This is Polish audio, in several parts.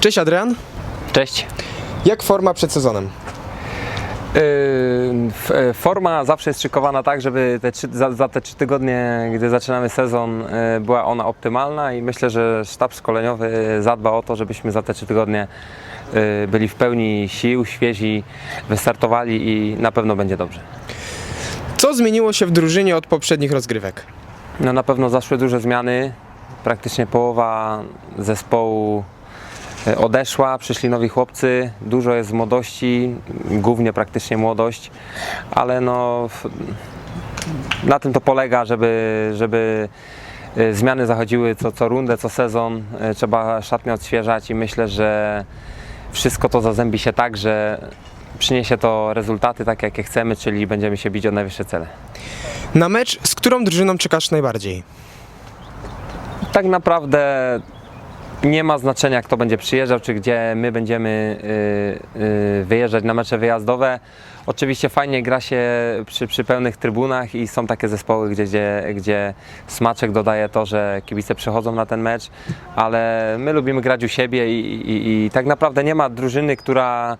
Cześć Adrian. Cześć. Jak forma przed sezonem? Yy, f- e, Forma zawsze jest szykowana tak, żeby te trzy, za, za te trzy tygodnie, gdy zaczynamy sezon, yy, była ona optymalna i myślę, że sztab szkoleniowy zadba o to, żebyśmy za te trzy tygodnie yy, byli w pełni sił, świezi, wystartowali i na pewno będzie dobrze. Co zmieniło się w drużynie od poprzednich rozgrywek? No na pewno zaszły duże zmiany. Praktycznie połowa zespołu e, odeszła, przyszli nowi chłopcy, dużo jest młodości, głównie praktycznie młodość, ale no na tym to polega, żeby, żeby e, zmiany zachodziły co, co rundę, co sezon, E, trzeba szatnie odświeżać i myślę, że wszystko to zazębi się tak, że przyniesie to rezultaty takie, jakie chcemy, czyli będziemy się bić o najwyższe cele. Na mecz z którą drużyną czekasz najbardziej? tak naprawdę nie ma znaczenia, kto będzie przyjeżdżał, czy gdzie my będziemy y, y, wyjeżdżać na mecze wyjazdowe. Oczywiście fajnie gra się przy, przy pełnych trybunach i są takie zespoły, gdzie, gdzie, gdzie smaczek dodaje to, że kibice przychodzą na ten mecz, ale my lubimy grać u siebie i, i, i tak naprawdę nie ma drużyny, która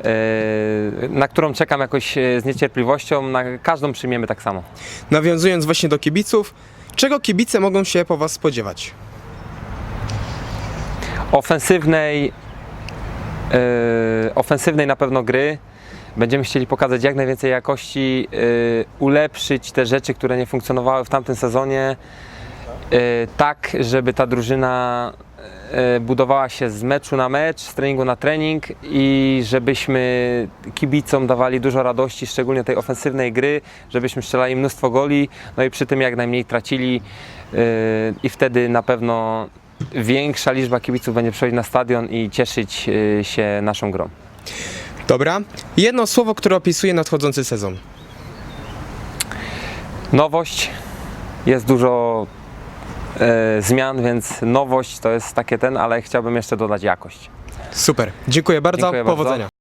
y, na którą czekam jakoś z niecierpliwością, na każdą przyjmiemy tak samo. Nawiązując właśnie do kibiców, czego kibice mogą się po Was spodziewać? Ofensywnej, yy, ofensywnej na pewno gry. Będziemy chcieli pokazać jak najwięcej jakości, yy, ulepszyć te rzeczy, które nie funkcjonowały w tamtym sezonie, yy, tak, żeby ta drużyna yy, budowała się z meczu na mecz, z treningu na trening i żebyśmy kibicom dawali dużo radości, szczególnie tej ofensywnej gry, żebyśmy strzelali mnóstwo goli, no i przy tym jak najmniej tracili yy, i wtedy na pewno większa liczba kibiców będzie przychodzić na stadion i cieszyć y, się naszą grą. Dobra. Jedno słowo, które opisuje nadchodzący sezon. Nowość, jest dużo e, zmian, więc nowość to jest takie ten, ale chciałbym jeszcze dodać jakość. Super. Dziękuję bardzo. Dziękuję bardzo. Powodzenia.